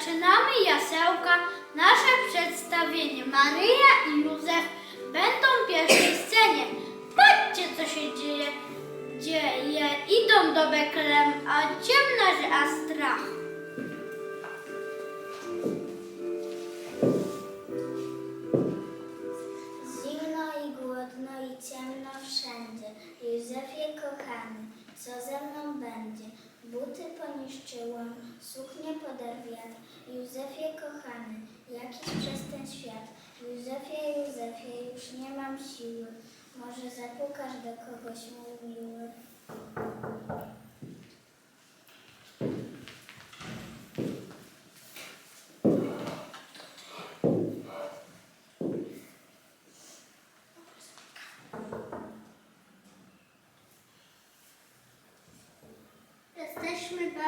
Zaczynamy jasełka, nasze przedstawienie. Maryja i Józef będą w pierwszej scenie. Patrzcie, co się dzieje. Dzieje. Idą do Betlem, a ciemno, że a strach. Zimno i głodno i ciemno wszędzie. Józefie kochany, co ze mną będzie? Buty poniszczyłam, suknię poderwiat. Józefie kochany, jakiś przez ten świat. Józefie, Józefie, już nie mam siły. Może zapukasz do kogoś, mój miły.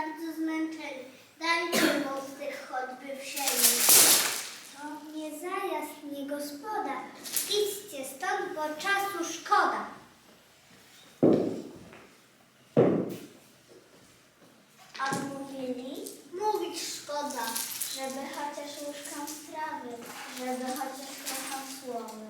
Bardzo zmęczeni. Dajcie mostych choćby w sieni. To nie zajazd, nie gospoda. Idźcie stąd, bo czasu szkoda. Odmówili, Mówić szkoda. żeby chociaż łyżką strawy, żeby chociaż trochę słowy.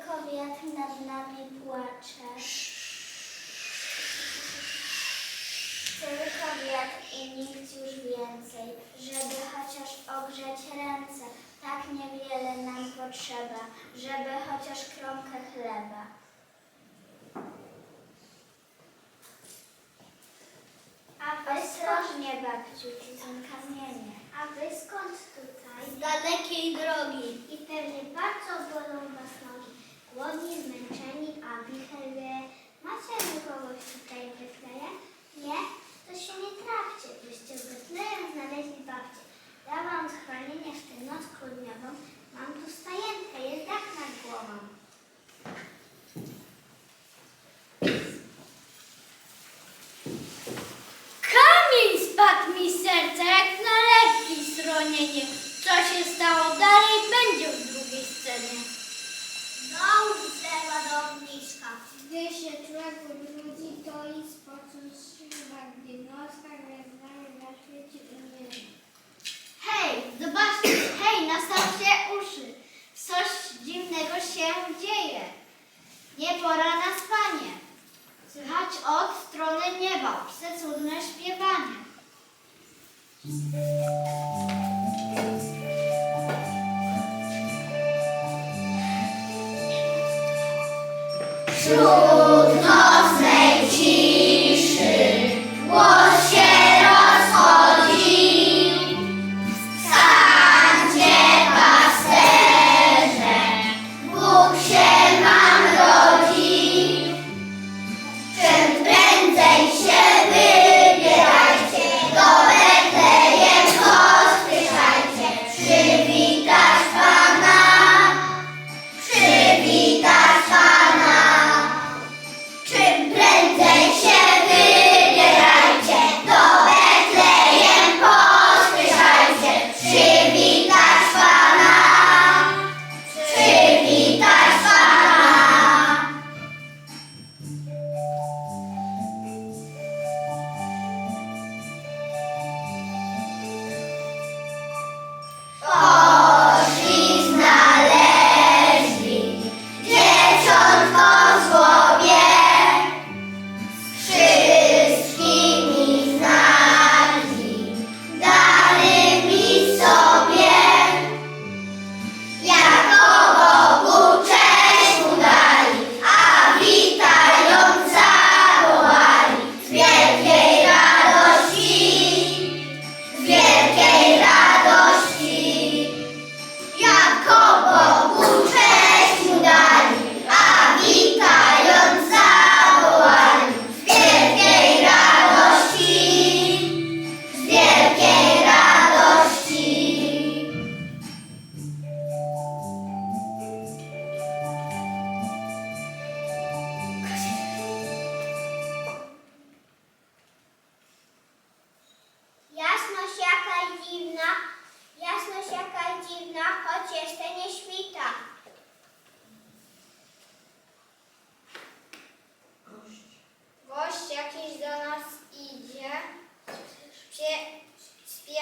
Tylko wiatr nad nami płacze. Tylko wiatr i nikt już więcej, żeby chociaż ogrzeć ręce. Tak niewiele nam potrzeba, żeby chociaż kromkę chleba. A wy ostrożnie, babciu, ci są kamienie. A wy skąd tutaj? Z dalekiej drogi. I pewnie bardzo bolą was nogi. Głodni, zmęczeni, a wicher wie. Macie tu kogoś tutaj w Betlejem? Nie? To się nie trawcie, byście w Betlejem znaleźli babcię. Ja wam schronienie w tę noc grudniową. Mam tu stajenkę, jest dach nad głową. Kamień spadł mi z serca, jak na lekki stronienie. Co się stało dalej, będzie w drugiej scenie. Znowu trzeba do ogniska. Gdy człowiek brudzi, to i świecie. Hej, zobaczcie, hej, nastawcie uszy. Coś dziwnego się dzieje. Nie pora na spanie. Słychać od strony nieba przecudne śpiewanie. Wśród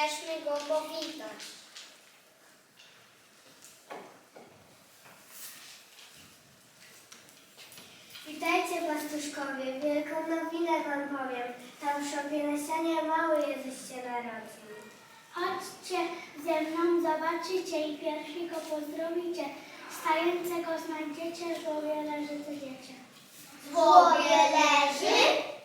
strasznie głębowina. widać. Witajcie pastuszkowie, wielką nowinę wam powiem. Tam w szopie nasianie mały Jezus się narodził. Chodźcie ze mną, zobaczycie i pierwszy go pozdrowicie. Stającego znajdziecie, w głowie leży to dziecię. W głowie leży?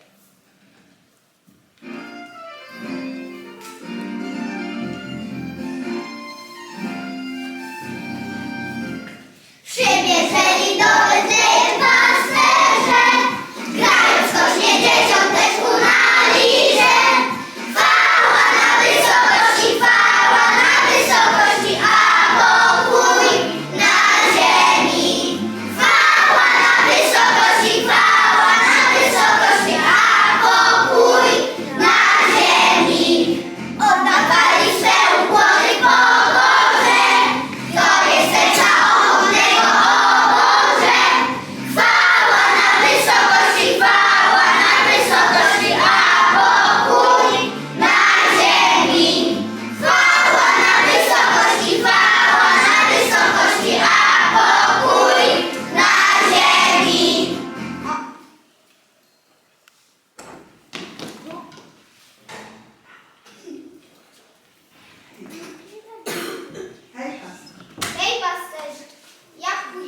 Przybierzeli do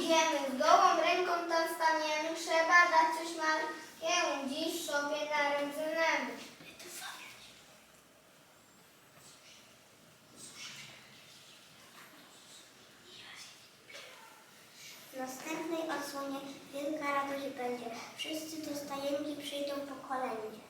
idziemy, z gołą ręką tam staniemy, trzeba dać coś malkiemu, dziś sobie na ręce nemy. W następnej odsłonie wielka radość będzie. Wszyscy do stajenki przyjdą pokolenie.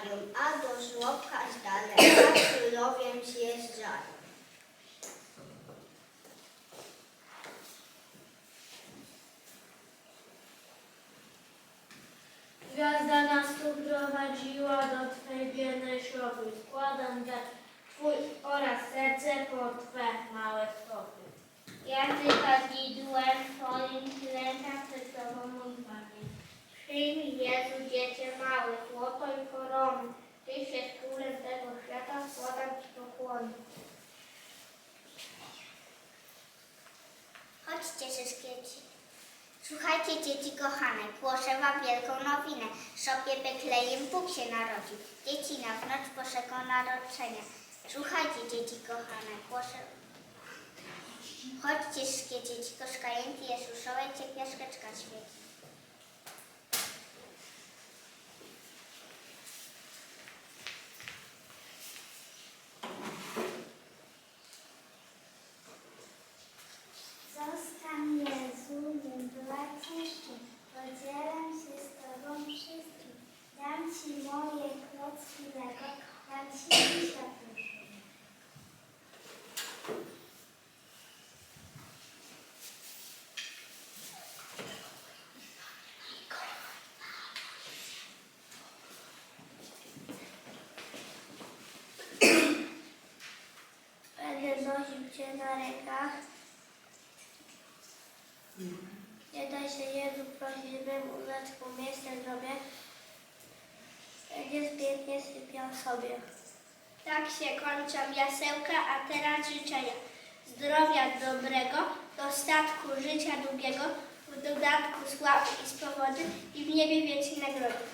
stadium, a do żłobka aż daleka. Jezu, dziecię małe, złoto i korony. Tyś jest królem tego świata, składam Ci pokłony. Chodźcie wszystkie ci. Słuchajcie dzieci kochane, głoszę wam wielką nowinę. W szopie Beklejem Bóg się narodził. Dzieci na wnoć Bożego Narodzenia. Słuchajcie dzieci kochane, głoszę... Chodźcie wszystkie dzieci koszkające Jezuszowej, ciepiaszkeczka świeci. Się Jezu prosić, bym ulecku miejsce zrobię. Będzie pięknie sypiał sobie. Tak się kończą jasełka, a teraz życzenia. Zdrowia dobrego, dostatku życia długiego, w dodatku sławy i swobody i w niebie wiecznej nagrody.